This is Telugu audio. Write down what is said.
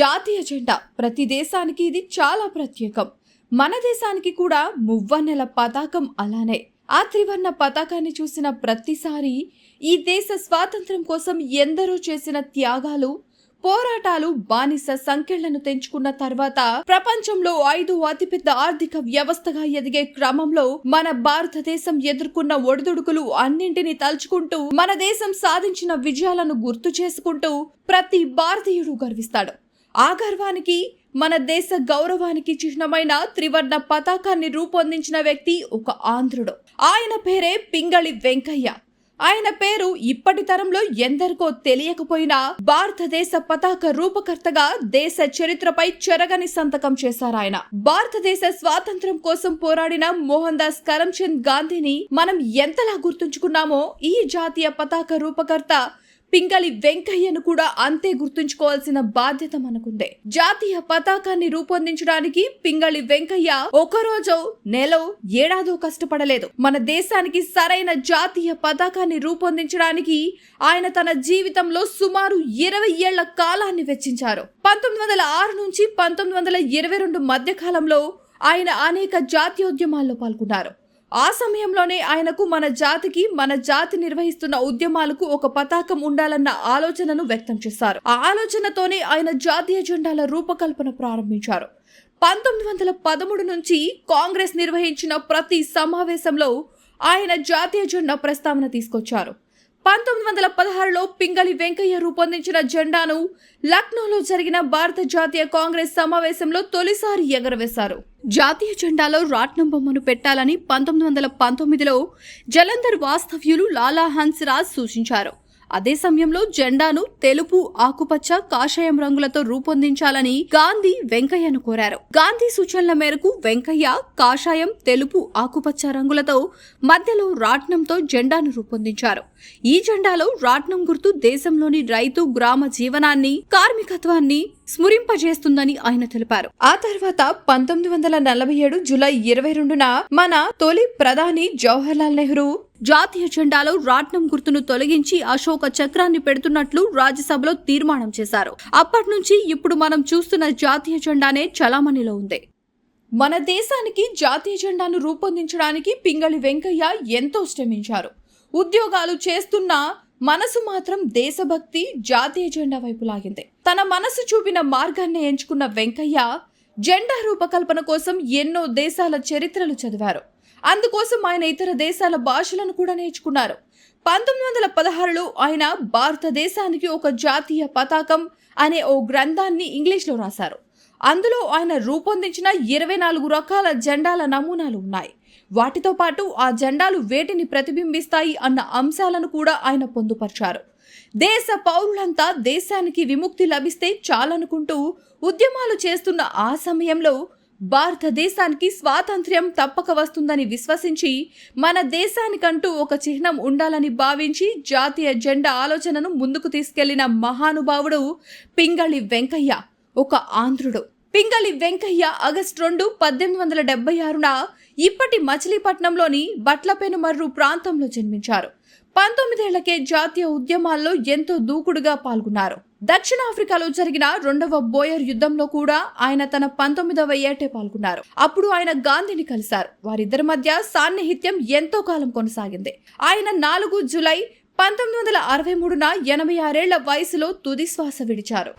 జాతీయ జెండా. ప్రతి దేశానికి ఇది చాలా ప్రత్యేకం. మన దేశానికి కూడా మువ్వన్నెల పతాకం అలానే ఆ త్రివర్ణ పతాకాన్ని చూసిన ప్రతిసారి ఈ దేశ స్వాతంత్ర్యం కోసం ఎందరో చేసిన త్యాగాలు పోరాటాలు బానిస సంఖ్యలను తెంచుకున్న తర్వాత ప్రపంచంలో ఐదు అతిపెద్ద ఆర్థిక వ్యవస్థగా ఎదిగే క్రమంలో మన భారతదేశం ఎదుర్కొన్న ఒడిదుడుకులు అన్నింటినీ తలుచుకుంటూ మన దేశం సాధించిన విజయాలను గుర్తు చేసుకుంటూ ప్రతి భారతీయుడు గర్విస్తాడు. ఆ గర్వానికి మన దేశ గౌరవానికి చిహ్నమైన త్రివర్ణ పతాకాన్ని రూపొందించిన వ్యక్తి ఒక ఆంధ్రుడు. ఆయన పేరే పింగళి వెంకయ్య. ఆయన పేరు ఇప్పటి తరంలో ఎందరికో తెలియకపోయినా భారతదేశ పతాక రూపకర్తగా దేశ చరిత్రపై చెరగని సంతకం చేశారు ఆయన. భారతదేశ స్వాతంత్ర్యం కోసం పోరాడిన మోహన్ దాస్ కరమ్చంద్ గాంధీని మనం ఎంతలా గుర్తుంచుకున్నామో ఈ జాతీయ పతాక రూపకర్త పింగళి వెంకయ్యను కూడా అంతే గుర్తుంచుకోవాల్సిన బాధ్యత మనకుందే. జాతీయ పతాకాన్ని రూపొందించడానికి పింగళి వెంకయ్య ఒక రోజో నెల ఏడాదో కష్టపడలేదు. మన దేశానికి సరైన జాతీయ పతాకాన్ని రూపొందించడానికి ఆయన తన జీవితంలో సుమారు ఇరవై ఏళ్ళ కాలాన్ని వెచ్చించారు. పంతొమ్మిది వందల ఆరు నుంచి పంతొమ్మిది వందల ఇరవై రెండు మధ్య కాలంలో ఆయన అనేక జాతీయోద్యమాల్లో పాల్గొన్నారు. ఆ సమయంలోనే ఆయనకు మన జాతికి మన జాతి నిర్వహిస్తున్న ఉద్యమాలకు ఒక పతాకం ఉండాలన్న ఆలోచనను వ్యక్తం చేశారు. ఆ ఆలోచనతోనే ఆయన జాతీయ జెండాల రూపకల్పన ప్రారంభించారు. పంతొమ్మిది వందల పదమూడు నుంచి కాంగ్రెస్ నిర్వహించిన ప్రతి సమావేశంలో ఆయన జాతీయ జెండా ప్రస్తావన తీసుకొచ్చారు. పంతొమ్మిది వందల పదహారులో పింగళి వెంకయ్య రూపొందించిన జెండాను లక్నోలో జరిగిన భారత జాతీయ కాంగ్రెస్ సమావేశంలో తొలిసారి ఎగరవేశారు. జాతీయ జెండాలో రాట్నం బొమ్మను పెట్టాలని పంతొమ్మిది వందల పంతొమ్మిదిలో జలంధర్ వాస్తవ్యులు లాలా హన్స్రాజ్ సూచించారు. అదే సమయంలో జెండాను తెలుపు ఆకుపచ్చ కాషాయం రంగులతో రూపొందించాలని గాంధీ వెంకయ్యను కోరారు. గాంధీ సూచనల మేరకు వెంకయ్య కాషాయం తెలుపు ఆకుపచ్చ రంగులతో మధ్యలో రాట్నంతో జెండాను రూపొందించారు. ఈ జెండాలో రాట్నం గుర్తు దేశంలోని రైతు గ్రామ జీవనాన్ని కార్మికత్వాన్ని స్మరింపజేస్తుందని ఆయన తెలిపారు. ఆ తర్వాత పంతొమ్మిది వందల నలభై ఏడు జులై ఇరవై రెండున మన తొలి ప్రధాని జవహర్లాల్ నెహ్రూ జాతీయ జెండాలో రాట్నం గుర్తును తొలగించి అశోక చక్రాన్ని పెడుతున్నట్లు రాజ్యసభలో తీర్మానం చేశారు. అప్పటి నుంచి ఇప్పుడు మనం చూస్తున్న జాతీయ జెండానే చలామణిలో ఉంది. మన దేశానికి జాతీయ జెండాను రూపొందించడానికి పింగళి వెంకయ్య ఎంతో శ్రమించారు. ఉద్యోగాలు చేస్తున్న మనసు మాత్రం దేశభక్తి జాతీయ జెండా వైపు లాగింది. తన మనసు చూపిన మార్గాన్ని ఎంచుకున్న వెంకయ్య జెండా రూపకల్పన కోసం ఎన్నో దేశాల చరిత్రలు చదివారు. అందుకోసం ఆయన ఇతర దేశాల భాషలను కూడా నేర్చుకున్నారు. పంతొమ్మిది వందల పదహారులో ఆయన భారతదేశానికి ఒక జాతీయ పతాకం అనే ఓ గ్రంథాన్ని ఇంగ్లీష్లో రాశారు. అందులో ఆయన రూపొందించిన ఇరవై నాలుగు రకాల జెండాల నమూనాలు ఉన్నాయి. వాటితో పాటు ఆ జెండాలు వేటిని ప్రతిబింబిస్తాయి అన్న అంశాలను కూడా ఆయన పొందుపరిచారు. దేశ పౌరులంతా దేశానికి విముక్తి లభిస్తే చాలనుకుంటూ ఉద్యమాలు చేస్తున్న ఆ సమయంలో భారతదేశానికి స్వాతంత్ర్యం తప్పక వస్తుందని విశ్వసించి మన దేశానికంటూ ఒక చిహ్నం ఉండాలని భావించి జాతీయ జెండా ఆలోచనను ముందుకు తీసుకెళ్ళిన మహానుభావుడు పింగళి వెంకయ్య ఒక ఆంధ్రుడు. పింగళి వెంకయ్య ఆగస్టు రెండు పద్దెనిమిది వందల డెబ్బై ఆరున ఇప్పటి మచిలీపట్నంలోని బట్లపెనుమర్రు ప్రాంతంలో జన్మించారు. పంతొమ్మిదేళ్ళకే జాతీయ ఉద్యమాల్లో ఎంతో దూకుడుగా పాల్గొన్నారు. దక్షిణాఫ్రికాలో జరిగిన రెండవ బోయర్ యుద్ధంలో కూడా ఆయన తన పంతొమ్మిదవ ఏటే పాల్గొన్నారు. అప్పుడు ఆయన గాంధీని కలిశారు. వారిద్దరి మధ్య సాన్నిహిత్యం ఎంతో కాలం కొనసాగింది. ఆయన నాలుగు జులై పంతొమ్మిది వందల అరవై మూడున ఎనభై ఆరేళ్ళ వయసులో తుది శ్వాస విడిచారు.